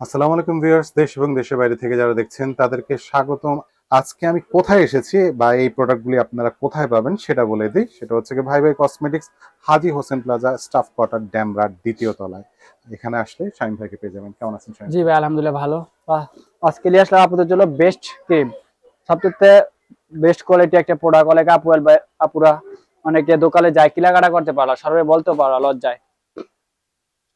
আসসালামু আলাইকুম ভিউয়ার্স, দেশ এবং দেশের বাইরে থেকে যারা দেখছেন, তাদেরকে স্বাগতম। আজকে আমি কোথায় এসেছি বা এই প্রোডাক্টগুলি আপনারা কোথায় পাবেন সেটা বলে দিই। সেটা হচ্ছে কি ভাই ভাই cosmetics, Haji Hossain plaza staff quarter ড্যামরার দ্বিতীয় তলায়। এখানে আসলে শাহিন ভাইকে পেয়ে যাবেন। কেমন আছেন শাহিন? জি ভাই, আলহামদুলিল্লাহ ভালো। আজকে নিয়ে আসলাম আপনাদের জন্য বেস্ট ক্রিম সবচেয়ে বেস্ট কোয়ালিটি একটা প্রোডাক্ট অনেক আপু বা- আপুরা অনেকে দোকানে যায় কিলাকাটা করতে পারো, সর্বে বলতে পারো, লজ্জায়।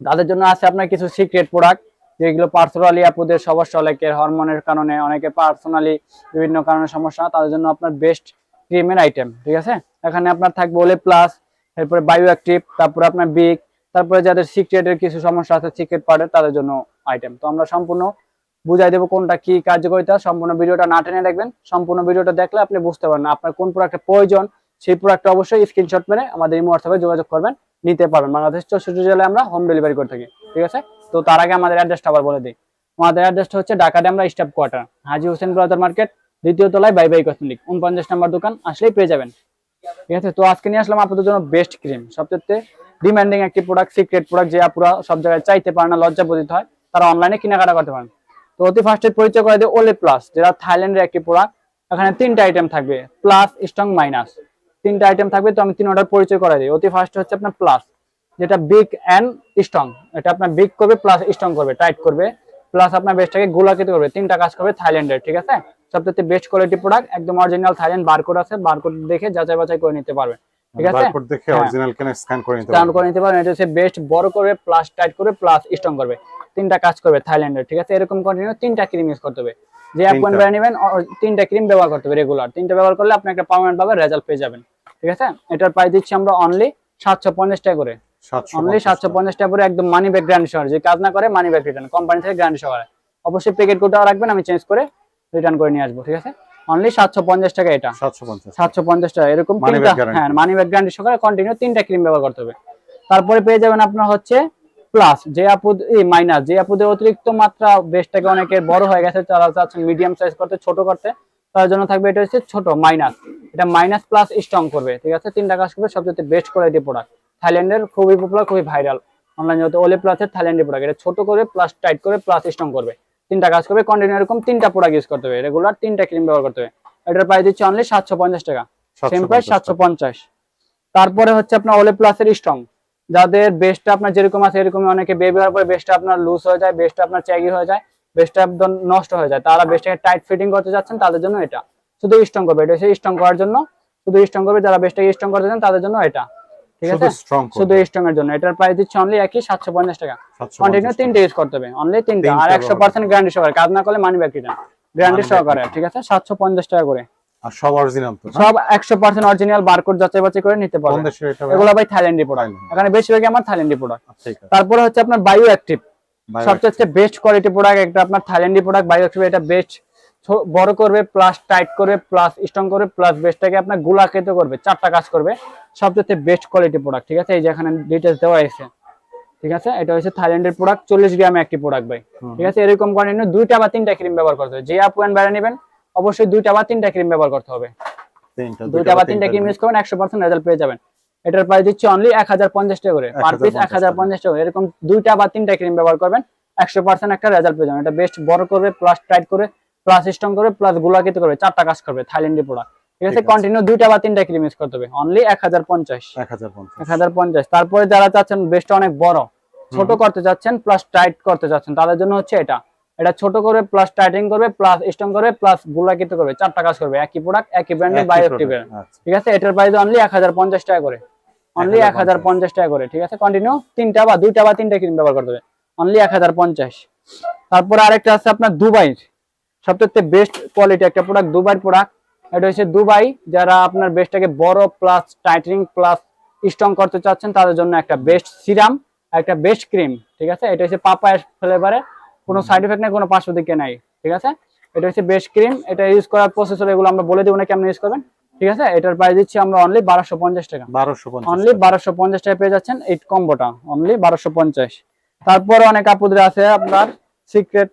তাদের জন্য আছে আপনার কিছু সিক্রেট প্রোডাক্ট যেগুলো পার্সোনালি আপুদের সমস্যা অনেকের হরমোনের কারণে, অনেকে পার্সোনালি বিভিন্ন কারণে সমস্যা, তাদের জন্য আপনার বেস্ট ক্রিমের আইটেম ঠিক আছে? এখানে আপনার থাকবে ওলে প্লাস এরপরে বায়ো অ্যাক্টিভ তারপরে আপনার বিগ তারপরে যাদের সিক্রেটের কিছু সমস্যা আছে সিক্রেট পার্টের তাদের জন্য আইটেম তো আমরা সম্পূর্ণ বুঝাই দেবো কোনটা কি কার্যকারিতা, সম্পূর্ণ ভিডিওটা না টেনে দেখবেন, সম্পূর্ণ ভিডিওটা দেখলে আপনি বুঝতে পারবেন। আপনার কোন প্রোডাক্টের প্রয়োজন, সেই প্রোডাক্টটা অবশ্যই স্ক্রিনশট মেরে আমাদের এই হোয়াটসঅ্যাপে যোগাযোগ করবেন। নিতে পারবেন। বাংলাদেশ চৌষট্টি জেলায় আমরা হোম ডেলিভারি করে থাকি, ঠিক আছে? তো তার আগে আমাদের অ্যাড্রেসটা আবার বলে দিই। আমাদের অ্যাড্রেসটা হচ্ছে Dhaka Demra staff quarter Haji Hossain brother market দ্বিতীয় তলায় বাই বাই কসমেটিক উনপঞ্চাশ নাম্বার দোকান, আসলেই পেয়ে যাবেন। ঠিক আছে? তো আজকে নিয়ে আসলাম আপনাদের জন্য বেস্ট ক্রিম সবচেয়ে ডিমান্ডিং একটি প্রোডাক্ট সিক্রেট প্রোডাক্ট যে আপুরা সব জায়গায় চাইতে পারে না, লজ্জা বোধিত হয়, তারা অনলাইনে কেনাকাটা করতে পারেন। তো অতি ফার্স্টে পরিচয় করে দিই ওলে প্লাস যেটা থাইল্যান্ডের একটি প্রোডাক্ট এখানে তিনটা আইটেম থাকবে প্লাস স্ট্রং মাইনাস তিনটা আইটেম থাকবে তো আমি তিন অর্ডার পরিচয় করে দিই। অতি ফার্স্ট হচ্ছে আপনার প্লাস যেটা বিগ অ্যান্ড স্ট্রং এটা আপনার বিগ করবে প্লাস স্ট্রং করবে টাইট করবে। প্লাস আপনার বেস্টটাকে গোলাকৃত করবে তিনটা কাজ করবে থাইল্যান্ডের ঠিক আছে? সবচেয়ে বেস্ট কোয়ালিটি প্রোডাক্ট একদম অরিজিনাল থাইল্যান্ড বারকোড আছে বারকোড দেখে যাচাই বাছাই করে নিতে পারবেন ঠিক আছে? বারকোড দেখে হ্যাঁ। অরিজিনাল কেন স্ক্যান করে নিতে পারবেন করে নিতে পারবেন এটা হচ্ছে বেস্ট বড় করবে প্লাস টাইট করবে প্লাস স্ট্রং করবে। তিনটা কাজ করবে থাইল্যান্ডের ঠিক আছে? এরকম কন্টিনিউ তিনটা ক্রিম ইউজ করতে হবে। যে অ্যাপ তিনটা। ব্র্যান্ড নেবেন তিনটা ক্রিম ব্যবহার করতে হবে রেগুলার তিনটা ব্যবহার করলে আপনি একটা পার্মানেন্ট ভাবে রেজাল্ট পেয়ে যাবেন। ঠিক আছে? এটার প্রাইস দিচ্ছি আমরা অনলি সাতশো পঞ্চাশ টাকা করে। 750 অনলি সাতশো পঞ্চাশ টাকা করে একদম মানি ব্যাগ গ্যারান্টি সহকারে যে কাজ না করে মানি ব্যাগ রিটার্ন কোম্পানি থেকে গ্যারান্টি সহকারে অবশ্যই প্যাকেট কোডটা রাখবেন আমি চেঞ্জ করে রিটার্ন করে নিয়ে আসব ঠিক আছে? অনলি সাতশো পঞ্চাশ টাকা এটা। 750 সাতশো পঞ্চাশ টাকা এরকম তিনটা হ্যাঁ মানি ব্যাগ গ্যারান্টি সহকারে কন্টিনিউ তিনটা ক্রিম ব্যবহার করতে হবে। তারপরে পেয়ে যাবেন আপনার হচ্ছে প্লাস যে আপু এই মাইনাস যে আপুদের অতিরিক্ত মাত্রা বেশটাকে অনেকের বড় হয়ে গেছে তারা চাচ্ছেন মিডিয়াম সাইজ করতে ছোট করতে তার জন্য থাকবে এটা হচ্ছে ছোট মাইনাস এটা মাইনাস প্লাস স্ট্রং করবে ঠিক আছে? তিনটা কাজ করবে সবচেয়ে বেস্ট কোয়ালিটি প্রোডাক্ট থাইল্যান্ডের খুবই পপুলার খুবই ভাইরাল অনলাইন জগতে ওলে প্লাসের থাইল্যান্ডের প্রোডাক্ট এটা ছোট করে প্লাস টাইট করে প্লাস স্ট্রং করবে। তিনটা কাজ করবে কন্টিনিউ এরকম তিনটা প্রোডাক্ট ইউজ করতে হবে। রেগুলার তিনটা ক্রিম ব্যবহার করতে হবে। এটার প্রাইস দিচ্ছে অনলি সাতশো পঞ্চাশ টাকা। সেম প্রাইস সাতশো পঞ্চাশ। তারপরে হচ্ছে আপনার ওলে প্লাসের স্ট্রং যাদের বেস্টটা আপনার যেরকম আছে এরকম অনেকে বেবি হওয়ার পরে বেস্টটা আপনার লুজ হয়ে যায় বেস্টটা আপনার চ্যাগি হয়ে যায় বেস্টটা একদম নষ্ট হয়ে যায়। তারা বেস্টটাকে টাইট ফিটিং করতে যাচ্ছেন তাদের জন্য এটা। শুধু স্ট্রং করবে এটা স্ট্রং করার জন্য শুধু স্ট্রং করবে যারা বেস্টটাকে স্ট্রং করতে চান তাদের জন্য এটা। ঠিক আছে? শুধু স্ট্রং এর জন্য। এটার প্রাইস দিচ্ছে অনলি একই সাতশো পঞ্চাশ টাকা। কন্টিনিউ তিনটে ইউজ করতে হবে। অনলি তিনটা। আর একশো পার্সেন্ট গ্যারান্টি সহকারে। কাজ না করলে মানি ব্যাক রিটার্ন গ্যারান্টি সহকারে। ঠিক আছে? সাতশো পঞ্চাশ টাকা করে। আর সব অরিজিনাল তো সব একশো পার্সেন্ট অরিজিনাল বারকোড যাচাই বাছাই করে নিতে পারবেন? এগুলো ভাই থাইল্যান্ডি প্রোডাক্ট এখানে বেশিরভাগই আমার থাইল্যান্ডি প্রোডাক্ট তারপরে হচ্ছে আপনার বায়ো অ্যাক্টিভ সবচেয়ে বেস্ট কোয়ালিটি প্রোডাক্ট একটা আপনার থাইল্যান্ডি প্রোডাক্ট বায়ো অ্যাক্টিভ এটা বেস্ট বড় করবে প্লাস টাইট করবে প্লাস স্ট্রং করবে প্লাস বেস্টটাকে আপনার গুলাকৃত করবে চারটা কাজ করবে। সবচেয়ে বেস্ট কোয়ালিটি প্রোডাক্ট ঠিক আছে? এই যে এখানে ডিটেলস দেওয়া আছে ঠিক আছে? এটা হচ্ছে থাইল্যান্ডের প্রোডাক্ট চল্লিশ গ্রামে একটি প্রোডাক্ট ভাই। ঠিক আছে? এরকম কন্টিনিউ দুইটা বা তিনটা ক্রিম ব্যবহার করতে হবে। যে আপ ওয়ান বেড়ে নেবেন অবশ্যই দুইটা বা তিনটা ক্রিম ব্যবহার করতে হবে। তিনটা দুইটা বা তিনটা ক্রিম ইউজ করবেন একশো পার্সেন্ট রেজাল্ট পেয়ে যাবেন। এটার প্রাইস দিচ্ছি অনলি এক হাজার পঞ্চাশ টাকা করে। পার পিস এক 1050 হাজার পঞ্চাশ টাকা করে। এরকম দুইটা বা তিনটা ক্রিম ব্যবহার করবেন একশো পার্সেন্ট একটা রেজাল্ট পেয়ে যাবেন। এটা বেস্ট বড় করবে প্লাস টাইট করে প্লাস স্ট্রং করবে প্লাস গুলাকিত করবে চারটা কাজ করবে থাইল্যান্ডি প্রোডাক্ট ঠিক আছে কন্টিনিউ দুইটা বা তিনটা ক্রিম ইউজ করতে হবে। অনলি এক হাজার পঞ্চাশ। 1050 এক হাজার পঞ্চাশ। তারপরে যারা চাচ্ছেন বেস্টটা অনেক বড় ছোট করতে চাচ্ছেন প্লাস টাইট করতে চাচ্ছেন তাদের জন্য হচ্ছে এটা। এটা ছোট করে প্লাস টাইটিং করবে প্লাস স্ট্রং করবে প্লাস গুলাকিত করবে। চারটা কাজ করবে একই প্রোডাক্ট একই ব্র্যান্ডের আচ্ছা। ঠিক আছে? এটার প্রাইস অনলি এক হাজার পঞ্চাশ টাকা করে। অনলি এক হাজার 1050 পঞ্চাশ টাকা করে ঠিক আছে? কন্টিনিউ তিনটা বা দুইটা বা তিনটা ক্রিম ব্যবহার করতে হবে। অনলি এক হাজার পঞ্চাশ। তারপরে আরেকটা আছে আপনার দুবাইয়ের সবচেয়ে বেস্ট কোয়ালিটি একটা প্রোডাক্ট দুবাইয়ের প্রোডাক্ট এটা হচ্ছে দুবাই। যারা আপনার বেস্টটাকে বড় প্লাস টাইটেনিং প্লাস স্ট্রং করতে চাচ্ছেন তাদের জন্য একটা বেস্ট সিরাম একটা বেস্ট ক্রিম ঠিক আছে? এটা হচ্ছে পাপায় ফ্লেভারে কোনো সাইড এফেক্ট নেই কোনো পার্শ্ব দিকে নাই ঠিক আছে? এটা হচ্ছে বেস্ট ক্রিম এটা ইউজ করার প্রসেসর এগুলো আমরা বলে দেবো না কেমন ইউজ করবেন ঠিক আছে? এটার প্রাইস দিচ্ছি আমরা অনলি বারোশো পঞ্চাশ টাকা। বারোশো অনলি বারোশো পঞ্চাশ টাকা পেয়ে যাচ্ছেন এই কম্বোটা অনলি বারোশো পঞ্চাশ। তারপরে অনেক আপুদের আছে আপনার সিক্রেট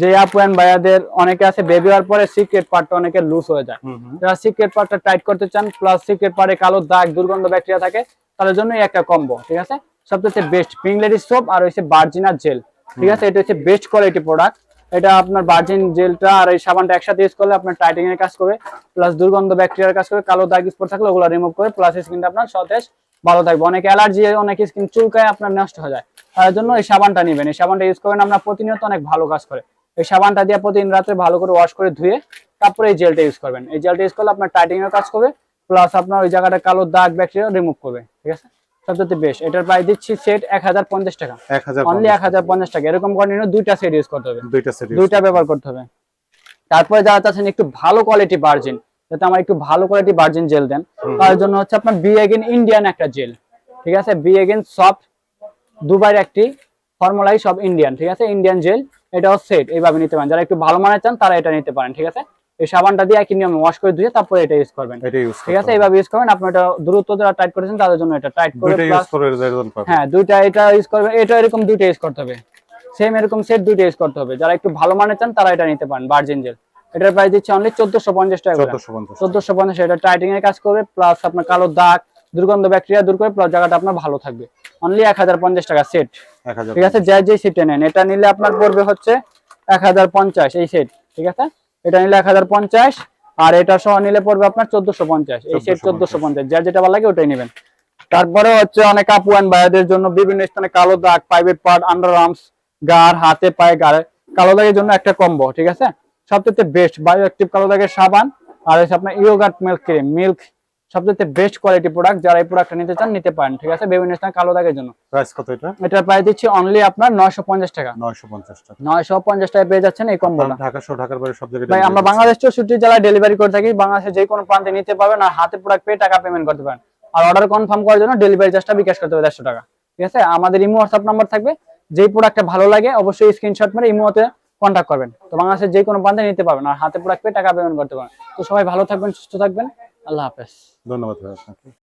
যে আপু অ্যান্ড ভাইয়াদের অনেকে আছে বেবি হওয়ার পরে সিক্রেট পার্টটা অনেকে লুজ হয়ে যায়। যারা সিক্রেট পার্টটা টাইট করতে চান প্লাস সিক্রেট পার্টে কালো দাগ দুর্গন্ধ ব্যাকটেরিয়া থাকে তাদের জন্য একটা কম্বো ঠিক আছে? সবচেয়ে বেস্ট পিংলেরি সোপ আর হচ্ছে বার্জিনার জেল ঠিক আছে? এটা হচ্ছে বেস্ট কোয়ালিটি প্রোডাক্ট এটা আপনার বার্জিন জেলটা আর এই সাবানটা একসাথে ইউজ করলে আপনার টাইটিং এর কাজ করবে প্লাস দুর্গন্ধ ব্যাকটেরিয়ার কাজ করবে কালো দাগ স্পট থাকলে ওগুলো রিমুভ করে প্লাস স্কিনটা আপনার সতেজ ভালো থাকবে। অনেক অ্যালার্জি অনেক স্কিন চুলকায় আপনার নষ্ট হয়ে যায়। তার জন্য এই সাবানটা নেবেন। এই সাবানটা ইউজ করবেন আপনার প্রতিনিয়ত অনেক ভালো কাজ করে। এই সাবানটা দিয়ে প্রতিদিন রাত্রে ভালো করে ওয়াশ করে ধুয়ে তারপরে এই জেলটা ইউজ করবেন। এই জেলটা ইউজ করলে আপনার টাইটিং এর কাজ করবে প্লাস আপনার ওই জায়গাটা কালো দাগ ব্যাকটেরিয়া রিমুভ করবে। ঠিক আছে? সবচেয়ে বেস্ট এটার প্রাইস দিচ্ছি সেট এক হাজার পঞ্চাশ টাকা। অনলি টাকা। এরকম দুইটা সেট ইউজ করতে হবে। দুইটা সেট দুইটা ব্যবহার করতে হবে। তারপরে যারা চাচ্ছেন একটু ভালো কোয়ালিটি বার্জিন যাতে আমার একটু ভালো কোয়ালিটি ভার্জিন জেল দেন তার জন্য হচ্ছে আপনার বি এগেন ইন্ডিয়ান একটা জেল ঠিক আছে? বি এগেন সফট দুবার একটি ফর্মুলাই সব ইন্ডিয়ান ঠিক আছে? ইন্ডিয়ান জেল এটাও সেট এইভাবে নিতে পারেন। যারা একটু ভালো মানের চান তারা এটা নিতে পারেন। ঠিক আছে? এই সাবানটা দিয়ে একই নিয়মে ওয়াশ করে ধুয়ে তারপরে এটা ইউজ করবেন। এটা ইউজ ঠিক আছে? এইভাবে ইউজ করবেন। আপনি এটা দ্রুত যারা টাইট করেছেন তাদের জন্য এটা টাইট করে হ্যাঁ দুইটা এটা ইউজ করবে এটা এরকম দুইটা ইউজ করতে হবে। সেম এরকম সেট দুইটা ইউজ করতে হবে। যারা একটু ভালো মানের চান তারা এটা নিতে পারেন ভার্জিন জেল এটার প্রাইস দিচ্ছে অনলি চোদ্দশো পঞ্চাশ টাকা করে। 1450 চোদ্দশো পঞ্চাশ এটা টাইটিং এর কাজ করবে প্লাস আপনার কালো দাগ দুর্গন্ধ ব্যাকটেরিয়া দূর করে প্লাস জায়গাটা আপনার ভালো থাকবে। অনলি এক হাজার পঞ্চাশ টাকা সেট 1000 ঠিক আছে? যে যে সেটে নেন এটা নিলে আপনার পড়বে হচ্ছে এক হাজার পঞ্চাশ এই সেট ঠিক আছে? এটা নিলে এক হাজার পঞ্চাশ আর এটা সহ নিলে পড়বে আপনার চোদ্দশো পঞ্চাশ। এই সেট চোদ্দশো পঞ্চাশ। যার যেটা ভালো লাগে ওটাই নেবেন। তারপরে হচ্ছে অনেক আপুয়ান ভাইয়াদের জন্য বিভিন্ন স্থানে কালো দাগ প্রাইভেট পার্ট আন্ডার আর্মস গার হাতে পায়ে গাড়ে কালো দাগের জন্য একটা কম্বো ঠিক আছে? সবচেয়ে বেস্ট বায়ো অ্যাক্টিভ কালো দাগের সাবান আর হচ্ছে আপনার ইয়োগার্ট মিল্ক ক্রিম মিল্ক সবচেয়ে বেস্ট কোয়ালিটি প্রোডাক্ট যারা এই প্রোডাক্টটা নিতে চান নিতে পারেন ঠিক আছে? বিভিন্ন স্থানে কালো দাগের জন্য। প্রাইস কত এটা? এটার প্রাইস দিচ্ছি অনলি আপনার নয়শো পঞ্চাশ টাকা। 950 টাকা। নয়শো পঞ্চাশ টাকা পেয়ে যাচ্ছেন এই কম্বোটা ঢাকা সহ ঢাকার বাইরে সব জায়গায় ভাই আমরা বাংলাদেশ চৌষট্টি জেলায় ডেলিভারি করে থাকি বাংলাদেশে যে কোনো প্রান্তে নিতে পারবেন আর হাতে প্রোডাক্ট পেয়ে টাকা পেমেন্ট করতে পারেন। আর অর্ডার কনফার্ম করার জন্য ডেলিভারি চার্জটা বিকাশ করতে হবে দেড়শো টাকা ঠিক আছে? আমাদের ইমো হোয়াটসঅ্যাপ নাম্বার থাকবে যেই প্রোডাক্টটা ভালো লাগে অবশ্যই স্ক্রিনশট মেরে ইমোতে কন্ট্যাক্ট করবেন। তো বাংলাদেশের যে কোনো প্রান্তে নিতে পারবেন আর হাতে প্রোডাক্ট পেয়ে টাকা পেমেন্ট করতে পারেন তো সবাই ভালো থাকবেন সুস্থ থাকবেন। আল্লাহ হাফেজ। ধন্যবাদ ভাই আপনাকে।